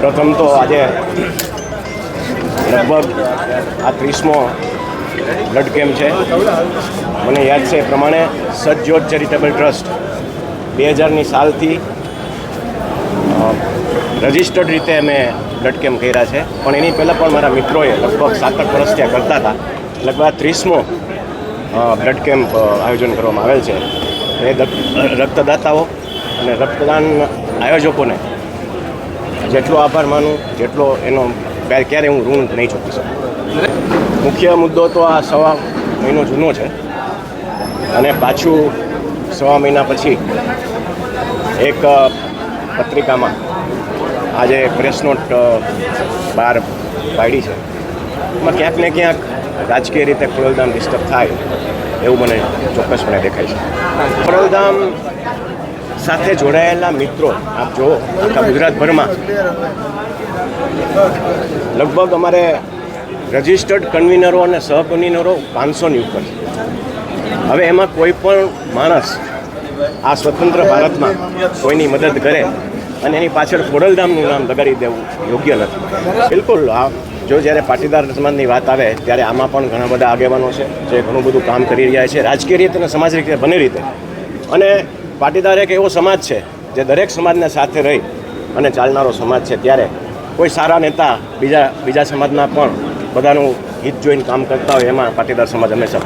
પ્રથમ તો આજે લગભગ આ ત્રીસમો બ્લડ કેમ્પ છે. મને યાદ છે એ પ્રમાણે સજ્જોત ચેરિટેબલ ટ્રસ્ટ બે હજારની સાલથી રજિસ્ટર્ડ રીતે અમે બ્લડ કેમ્પ કર્યા છે. પણ એની પહેલાં પણ મારા મિત્રોએ લગભગ સાતક વર્ષ ત્યાં કરતા હતા. લગભગ ત્રીસમો બ્લડ કેમ્પ આયોજન કરવામાં આવેલ છે. એ રક્તદાતાઓ અને રક્તદાન આયોજકોને જેટલો આભાર માનું, જેટલો એનો ક્યારે હું ઋણ નહીં ચૂકી શકું. મુખ્ય મુદ્દો તો આ સવા મહિનો જૂનો છે. અને પાછું સવા મહિના પછી એક પત્રિકામાં આજે પ્રેસ નોટ બહાર પાડી છે. એમાં ક્યાંક ને ક્યાંક રાજકીય રીતે ખોડલધામ ડિસ્ટર્બ થાય એવું મને ચોક્કસપણે દેખાય છે. ખોડલધામ સાથે જોડાયેલા મિત્રો, આપ જુઓ, આખા ગુજરાતભરમાં. લગભગ અમારે રજિસ્ટર્ડ કન્વીનરો અને સહકન્વીનરો પાંચસોની ઉપર છે. હવે એમાં કોઈ પણ માણસ આ સ્વતંત્ર ભારતમાં કોઈની મદદ કરે અને એની પાછળ ખોડલધામનું નામ લગાડી દેવું યોગ્ય નથી. બિલકુલ, આ જો જ્યારે પાટીદાર સમાજની વાત આવે, ત્યારે આમાં પણ ઘણા બધા આગેવાનો છે, જે ઘણું બધું કામ કરી રહ્યા છે, રાજકીય રીતે અને સમાજ રીતે, બંને રીતે. અને પાટીદાર એક એવો સમાજ છે જે દરેક સમાજને સાથે રહી અને ચાલનારો સમાજ છે ત્યારે કોઈ સારા નેતા બીજા બીજા સમાજના પણ બધાનું હિત જોઈને કામ કરતા હોય એમાં પાટીદાર સમાજ હંમેશા